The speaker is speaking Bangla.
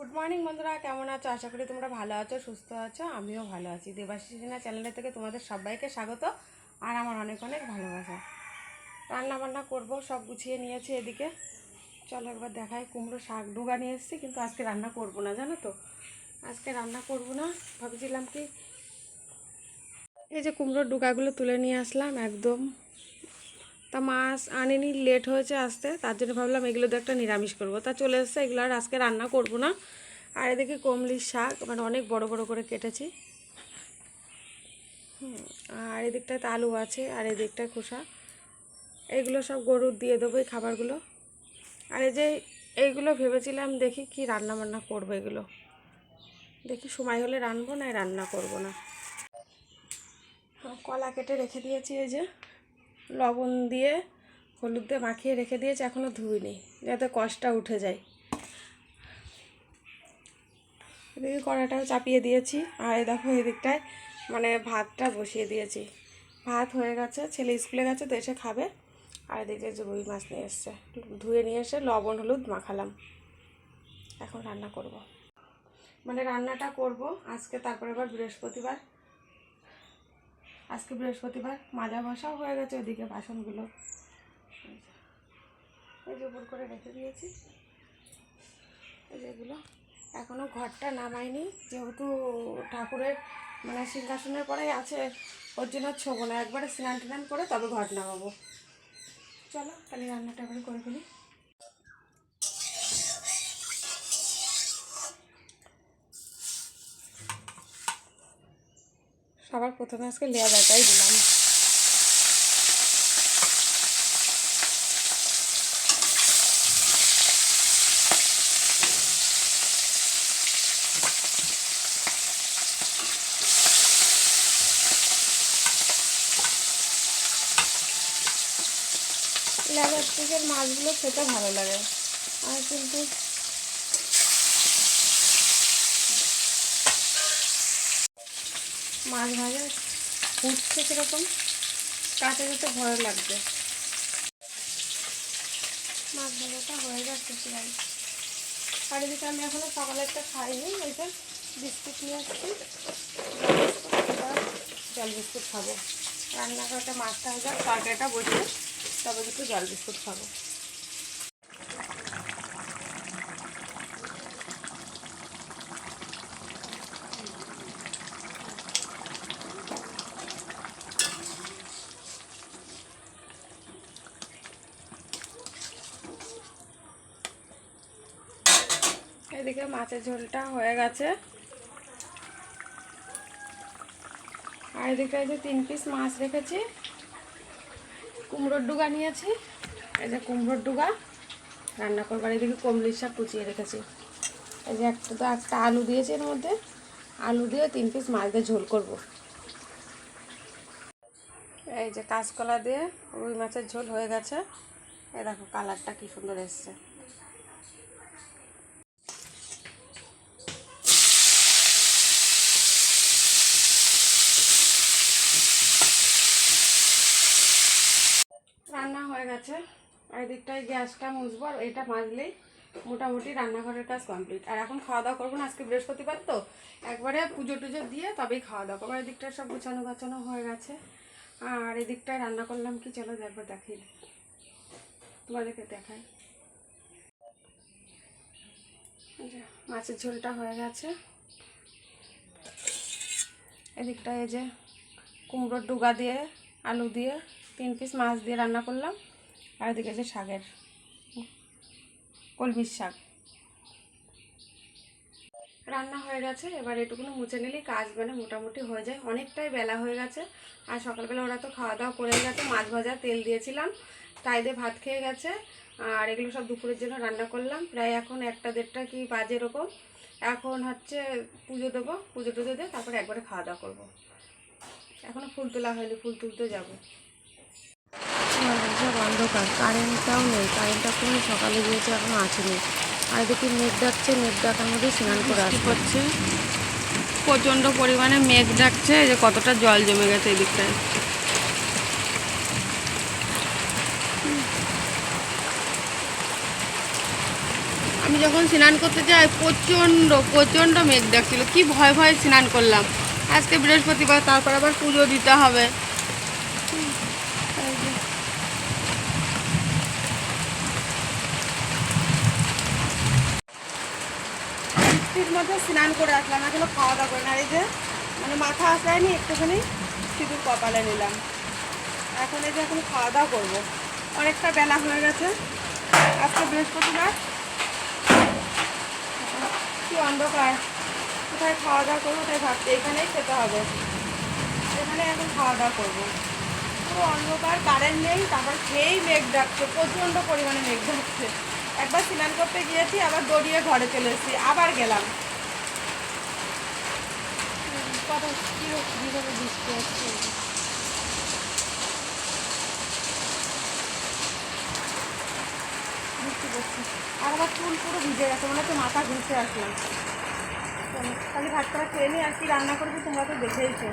গুড মর্নিং বন্ধুরা। কেমন আছো? আশা করি তোমরা ভালো আছো, সুস্থ আছো। আমিও ভালো আছি। দেবাশিস সিনহা চ্যানেলের থেকে তোমাদের সবাইকে স্বাগত আর আমার অনেক অনেক ভালোবাসা। রান্না বান্না করব, সব গুছিয়ে নিয়েছি এদিকে। চলো একবার দেখাই, কুমড়ো শাক ডুগা নিয়ে এসেছি, কিন্তু আজকে রান্না করব না, জানো তো? আজকে রান্না করব না, ভাবছিলাম কি এই যে কুমড়োর ডুগাগুলো তুলে নিয়ে আসলাম, একদম তা মাছ আনেনি লেট হয়েছে আসতে, তার জন্য ভাবলাম এগুলো দিয়ে একটা নিরামিষ করব। তা চলে এসছে, এগুলো আর আজকে রান্না করব না। আর এদিকে কমলির শাক মানে অনেক বড় বড় করে কেটেছি। আর এদিকটায় তো আলু আছে, আর এদিকটায় খোসা। এইগুলো সব গরুর দিয়ে দেবো এই খাবারগুলো। আর এই যে এইগুলো ভেবেছিলাম দেখি কি রান্না বান্না করব এগুলো। দেখি সময় হলে রানবো না রান্না করব না। কলা কেটে রেখে দিয়েছি এই যে। লবণ দিয়ে হলুদ দিয়ে মাখিয়ে রেখে দিয়েছি এখনও ধুইনি, যাতে কষটা উঠে যায়। এদিকে কড়াটাও চাপিয়ে দিয়েছি, আর এই দেখো এদিকটায় মানে ভাতটা বসিয়ে দিয়েছি। ভাত হয়ে গেছে, ছেলে স্কুলে গেছে তো এসে খাবে, আর এদিকে রুই মাছ নিয়ে এসছে। ধুয়ে নিয়ে এসে লবণ হলুদ মাখালাম। এখন রান্না করব। মানে রান্নাটা করব, আজকে তারপরে আবার বৃহস্পতিবার। আজকে বৃহস্পতিবার, মাজা বসাও হয়ে গেছে ওদিকে বাসনগুলো। এই যে উপর করে রেখে দিয়েছি। যেগুলো এখনও ঘরটা নামাইনি, যেহেতু ঠাকুরের মানে সিংহাসনের পরেই আছে, ওর জন্য ছোবো না একবারে স্নান টান করে তবে ঘর নামাবো। চলো, তাহলে রান্নাটা এবারে করে ফেলি। সবার প্রথমে আজকে লেয়া ডাটাই দিলাম। লেবার মাছগুলো খেতে ভালো লাগে। আর কিন্তু মাছ ভাজা ফুটছে সেরকম। কাছে যেতে ভয় লাগবে। মাছ ভাজাটা হয়ে যাচ্ছে প্রায়। আর এদিকে আমি এখনও সকালেরটা খাইনি, ওই যে বিস্কুট নিয়ে আসছি। জল বিস্কুট খাব। রান্নাঘরটা মাছটা হয়ে যাক তরকারিটা বসে, তবে দুটো জল বিস্কুট খাব। এদিকে মাছের ঝোলটা হয়ে গেছে। আর এদিকে এই যে তিন পিস মাছ রেখেছি। কুমড়োর ডুগা নিয়েছি। এই যে কুমড়োর ডুগা। রান্না করবার এদিকে কমলির শাক কুচিয়ে রেখেছি। এই যে একটা তো একটা আলু দিয়েছি এর মধ্যে। আলু দিয়ে তিন পিস মাছ দিয়ে ঝোল করব। এই যে কাঁচকলা দিয়ে রুই মাছের ঝোল হয়ে গেছে। এই দেখো কালারটা কি সুন্দর এসছে। রান্না হয়ে গেছে। আর এদিকটায় গ্যাসটা মুছবো আর এটা মাজলেই মোটামুটি রান্নাঘরের কাজ কমপ্লিট আর এখন খাওয়া দাওয়া করব না, আজকে বৃহস্পতিবার তো। একবারে পুজো টুজো দিয়ে তবেই খাওয়া দাওয়া করব। আর এদিকটা সব গুছানো গাছানো হয়ে গেছে। আর এদিকটায় রান্না করলাম কি চলো একবার দেখাই। তোমাদেরকে দেখাই। মাছের ঝোলটা হয়ে গেছে। এদিকটা এই যে কুমড়োর ডুগা দিয়ে, আলু দিয়ে তিন পিস মাছ দিয়ে রান্না করলাম। আর এদিকে যে শাকের কলমির শাক। রান্না হয়ে গেছে, এবার এটুকুনো মুছে নিলেই কাজ মানে মোটামুটি হয়ে যায়। অনেকটাই বেলা হয়ে গেছে, আর সকালবেলা ওরা তো খাওয়া দাওয়া করে গেছে, মাছ ভাজা তেল দিয়েছিলাম, তাই দিয়ে ভাত খেয়ে গেছে। আর এগুলো সব দুপুরের জন্য রান্না করলাম। প্রায় এখন একটা দেড়টা কি বাজে এরকম। এখন হচ্ছে পুজো দেবো, পুজো টুজো দিয়ে তারপরে একবারে খাওয়া দাওয়া করব। এখনও ফুল তোলা হয়নি, ফুল তুলতে যাব। সব অন্ধকার কারেন্টটাও নেই কারেন্টটা কোনো সকালে গিয়েছে এখনও আসেনি। আর দেখি মেঘ ডাকছে মেঘ ডাকার মধ্যে স্নান করে আসতে হচ্ছে প্রচণ্ড পরিমাণে মেঘ ডাকছে যে কতটা জল জমে গেছে এই দিকটায় আমি যখন স্নান করতে যাই প্রচণ্ড প্রচণ্ড মেঘ ডাকছিল। কি ভয় ভয় স্নান করলাম। আজকে বৃহস্পতিবার তারপর আবার পুজো দিতে হবে হুম, এই যে। বৃষ্টির মধ্যে স্নান করে আসলাম, এখনও খাওয়া দাওয়া করে না। এই যে মানে মাথা আসায়নি, একটুখানি সিঁদুর কপালে নিলাম। এখন এই যে এখন খাওয়া দাওয়া করব। অনেকটা বেলা হয়ে গেছে। আজকে বৃহস্পতিবার। কি অন্ধকার। কোথায় খাওয়া দাওয়া করব, তাই ভাবছি এখানেই খেতে হবে। এখানে এখন খাওয়া দাওয়া করব। পুরো অন্ধকার কারেন্ট নেই, তারপর খেয়েই মেঘ ডাকছে, প্রচণ্ড পরিমাণে মেঘ ডাকছে। একবার স্নান করতে গিয়েছি আবার দৌড়িয়ে ঘরে চলে এসেছি আবার গেলাম। আর আমার চুল পুরো ভিজে গেছে মনে হচ্ছে মাথা ঘুরতে আসলাম খালি ভাতটা খেয়ে নিই আর কি রান্না করেছি তোমরা তো দেখেইছো।